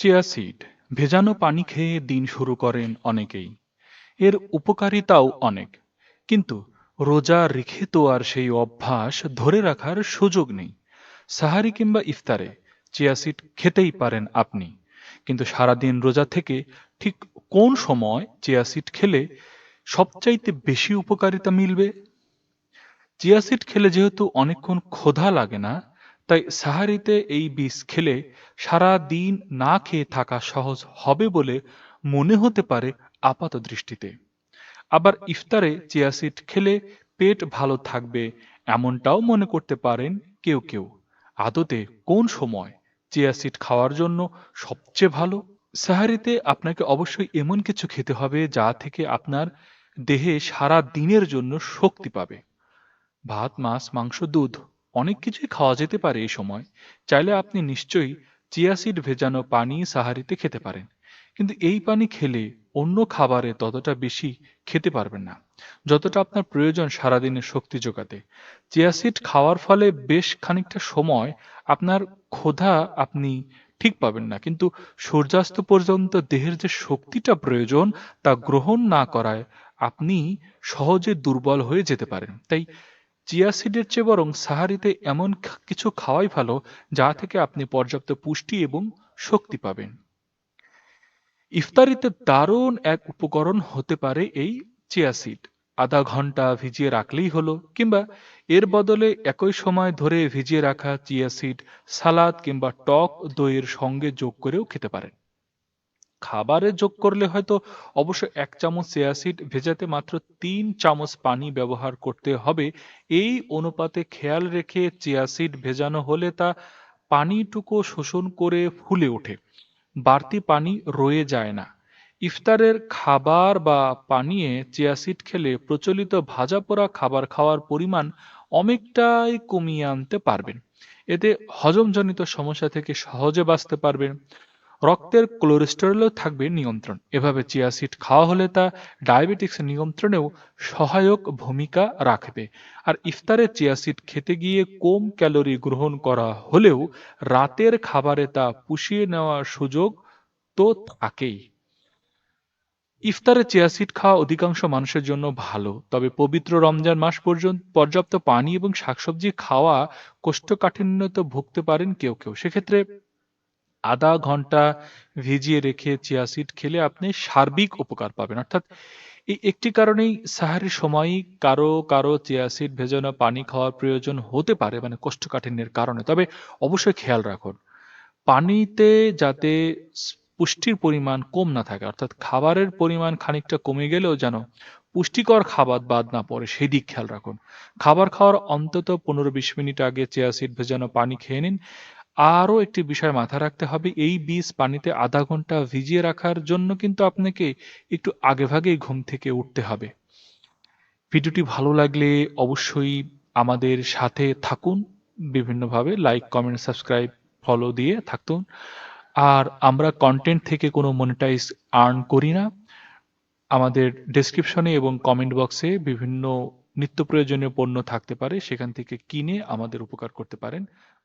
Chia seed ভেজানো পানি খেয়ে দিন শুরু করেন অনেকেই। এর উপকারিতাও অনেক। কিন্তু রোজা রেখে তো আর সেই অভ্যাস ধরে রাখার সুযোগ নেই। সাহারি কিংবা ইফতারে চিয়া সিড খেতেই পারেন আপনি। কিন্তু সারাদিন রোজা থেকে ঠিক কোন সময় চিয়া সিড খেলে সবচাইতে বেশি উপকারিতা মিলবে? চিয়া সিড খেলে যেহেতু অনেকক্ষণ ক্ষুধা লাগে না তাই সাহারিতে এই বীজ খেলে সারা দিন না খেয়ে থাকা সহজ হবে বলে মনে হতে পারে আপাত দৃষ্টিতে। আবার ইফতারে চিয়া সিড খেলে পেট ভালো থাকবে এমনটাও মনে করতে পারেন কেউ কেউ। আদতে কোন সময় চিয়া সিড খাওয়ার জন্য সবচেয়ে ভালো? সাহারিতে আপনাকে অবশ্যই এমন কিছু খেতে হবে যা থেকে আপনার দেহে সারা দিনের জন্য শক্তি পাবে। ভাত, মাছ, মাংস, দুধ অনেক কিছুই খাওয়া যেতে পারে এই সময়। চাইলে আপনি নিশ্চয়ই চিয়াসিড ভেজানো পানি সাহারিতে খেতে পারেন। কিন্তু এই পানি খেলে অন্য খাবারে ততটা বেশি খেতে পারবেন না। যতটা আপনার প্রয়োজন সারাদিনের শক্তি যোগাতে। চিয়াসিড খাওয়ার ফলে বেশ খানিকটা সময় আপনার ক্ষোধা আপনি ঠিক পাবেন না। কিন্তু সূর্যাস্ত পর্যন্ত দেহের যে শক্তিটা প্রয়োজন তা গ্রহণ না করায় আপনি সহজে দুর্বল হয়ে যেতে পারেন। তাই চিয়া সিডের চেয়ে বরং সাহারিতে এমন কিছু খাওয়াই ভালো, যা থেকে আপনি পর্যাপ্ত পুষ্টি এবং শক্তি পাবেন। ইফতারিতে দারুণ এক উপকরণ হতে পারে এই চিয়া সিড আধা ঘণ্টা ভিজিয়ে রাখলেই হলো, কিংবা এর বদলে একই সময় ধরে ভিজিয়ে রাখা চিয়া সিড সালাদ কিংবা টক দইয়ের সঙ্গে যোগ করেও খেতে পারেন। খাবারে যোগ করলে হয়তো অবশ্য এক চামচ সিয়াসিড ভেজাতে মাত্র তিন চামচ পানি ব্যবহার করতে হবে। এই অনুপাতে খেয়াল রেখে চিয়াসিড ভেজানো হলে তা পানিটুকু শোষণ করে ফুলে ওঠে। বাড়তি পানি রয়ে যায় না। ইফতারের খাবার বা পানীয়ে চিয়াসিড খেলে প্রচলিত ভাজা পোড়া খাবার খাওয়ার পরিমাণ অনেকটাই কমিয়ে আনতে পারবেন। এতে হজমজনিত সমস্যা থেকে সহজে বাঁচতে পারবেন। রক্তের কোলেস্টেরলও থাকবে নিয়ন্ত্রণ। এভাবে চিয়া সিড খাওয়া হলে তা ডায়াবেটিক্স নিয়ন্ত্রণেও সহায়ক ভূমিকা রাখবে। আর ইফতারে চিয়া সিড খেতে গিয়ে কম ক্যালোরি গ্রহণ করা হলেও রাতের খাবারে তা পুষিয়ে নেওয়ার সুযোগ তো থাকেই। ইফতারে চিয়াসিড খাওয়া অধিকাংশ মানুষের জন্য ভালো, তবে পবিত্র রমজান মাস পর্যন্ত পর্যাপ্ত পানি এবং শাকসবজি খাওয়া কোষ্ঠকাঠিন্যতে ভুগতে পারেন কেউ কেউ। সেক্ষেত্রে আধা ঘণ্টা ভিজিয়ে রেখে চিয়া সিড খেলে আপনি সার্বিক উপকার পাবেন। অর্থাৎ এই একটি কারণেই সাহারির সময়ই কারও কারও চিয়া সিড ভেজানো পানি খাওয়ার প্রয়োজন হতে পারে মানে কোষ্ঠকাঠিন্যের কারণে। তবে অবশ্যই খেয়াল রাখুন, পানিতে যাতে পুষ্টির পরিমাণ কম না থাকে, অর্থাৎ খাবারের পরিমাণ খানিকটা কমে গেলেও যেন পুষ্টিকর খাবার বাদ না পড়ে সেই দিক খেয়াল রাখুন। খাবার খাওয়ার অন্তত পনেরো বিশ মিনিট আগে চিয়া সিড ভেজানো পানি খেয়ে নিন আরও একটি বিষয় মাথায় রাখতে হবে, এই বীজ পানিতে আধা ঘণ্টা ভিজিয়ে রাখার জন্য কিন্তু আপনাকে একটু আগেভাগেই ঘুম থেকে উঠতে হবে। ভিডিওটি ভালো লাগলে অবশ্যই আমাদের সাথে থাকুন, বিভিন্নভাবে লাইক, কমেন্ট, সাবস্ক্রাইব, ফলো দিয়ে থাকুন আর আমরা কন্টেন্ট থেকে কোনো মনিটাইজ আর্ন করি না। আমাদের ডেসক্রিপশনে এবং কমেন্ট বক্সে বিভিন্ন নিত্য প্রয়োজনীয় পণ্য থাকতে পারে, সেখান থেকে কিনে আমাদের উপকার করতে পারেন।